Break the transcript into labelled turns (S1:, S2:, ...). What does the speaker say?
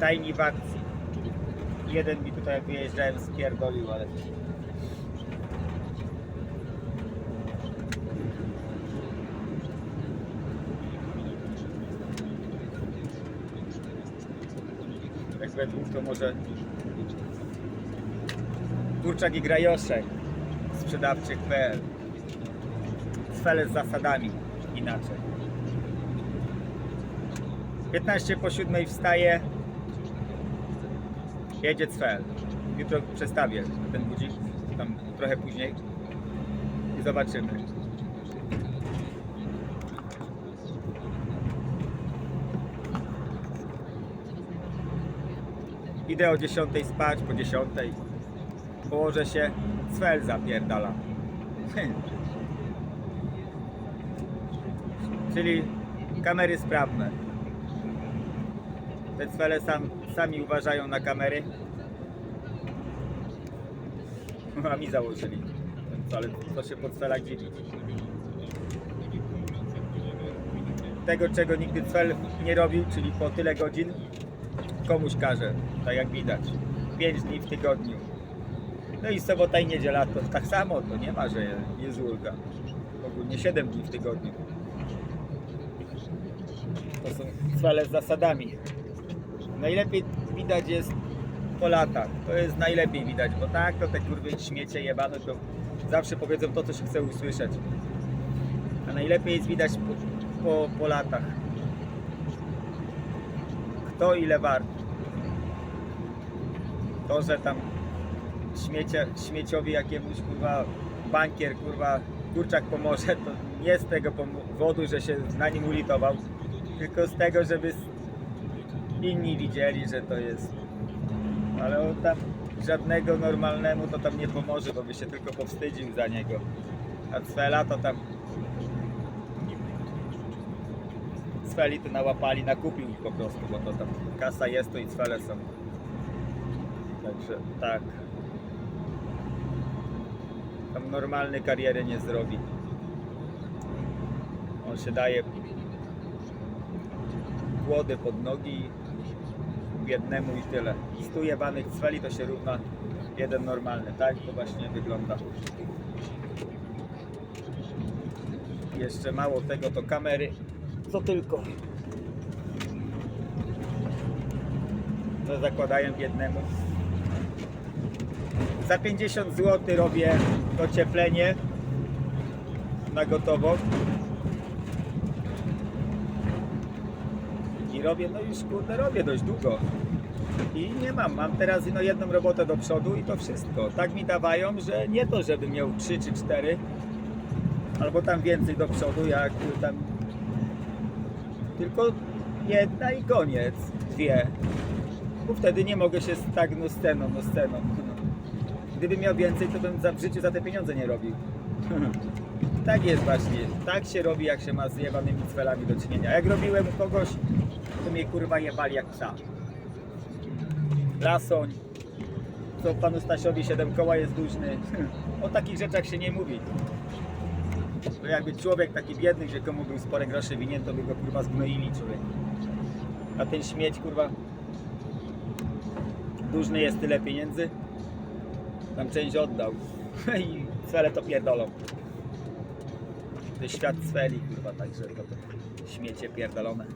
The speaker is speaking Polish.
S1: tajni w akcji. Jeden mi tutaj jak wyjeżdżałem spierdolił, ale... Jak według to może Kurczak i Grajoszek sprzedawczych.pl Cfele z zasadami inaczej. 15 po 7 wstaje jedzie Cfel jutro przestawię ten budzik tam trochę później. I zobaczymy. Idę o 10 spać po 10 położę się. Cfel zapierdala. Czyli kamery sprawne te cwele sam, sami uważają na kamery a mi założyli ale co się po cwelach dziwi tego czego nigdy cwel nie robił czyli po tyle godzin komuś każe tak jak widać 5 dni w tygodniu no i sobota i niedziela to tak samo, to nie ma, że jest ulga. Ogólnie 7 dni w tygodniu. To są cwele z zasadami. Najlepiej widać jest po latach. To jest najlepiej widać, bo tak to te kurwy śmiecie jebane to zawsze powiedzą to, co się chce usłyszeć. A najlepiej jest widać po, po, po latach. Kto ile wart. To, że tam śmiecie, śmieciowi jakiemuś kurwa bankier kurwa kurczak pomoże, to nie z tego powodu, że się na nim ulitował, tylko z tego, żeby inni widzieli, że to jest. Ale on tam żadnego normalnemu to tam nie pomoże, bo by się tylko powstydził za niego. A Cwela to tam Cweli to nałapali, nakupił ich po prostu, bo to tam kasa jest, to i Cwele są. Także tak. Tam normalny kariery nie zrobi. On się daje głody pod nogi jednemu i tyle. I stu jebanych cweli to się równa jeden normalny. Tak to właśnie wygląda. Jeszcze mało tego to kamery. Co tylko. To zakładają jednemu. Za 50 zł robię docieplenie na gotowo. Robię, no już kurde robię dość długo. I nie mam, mam teraz no jedną robotę do przodu i to wszystko. Tak mi dawają, że nie to, żebym miał 3 czy 4, albo tam więcej do przodu, jak tam tylko jedna i koniec, dwie. Bo wtedy nie mogę się tak no sceną, no sceną. Gdybym miał więcej, to bym za, w życiu za te pieniądze nie robił. tak jest właśnie. Tak się robi, jak się ma z jebanymi cwelami do czynienia. Jak robiłem kogoś, to mnie kurwa jebali jak psa. Lasoń, co panu Stasiowi 7 koła jest dłużny. o takich rzeczach się nie mówi. To jakby człowiek taki biedny, że komu był spore grosze winien, to by go kurwa zgnoili człowiek. A ten śmieć kurwa dłużny jest tyle pieniędzy, tam część oddał i cele to pierdolą. To świat cweli kurwa, także to, to śmiecie pierdolone.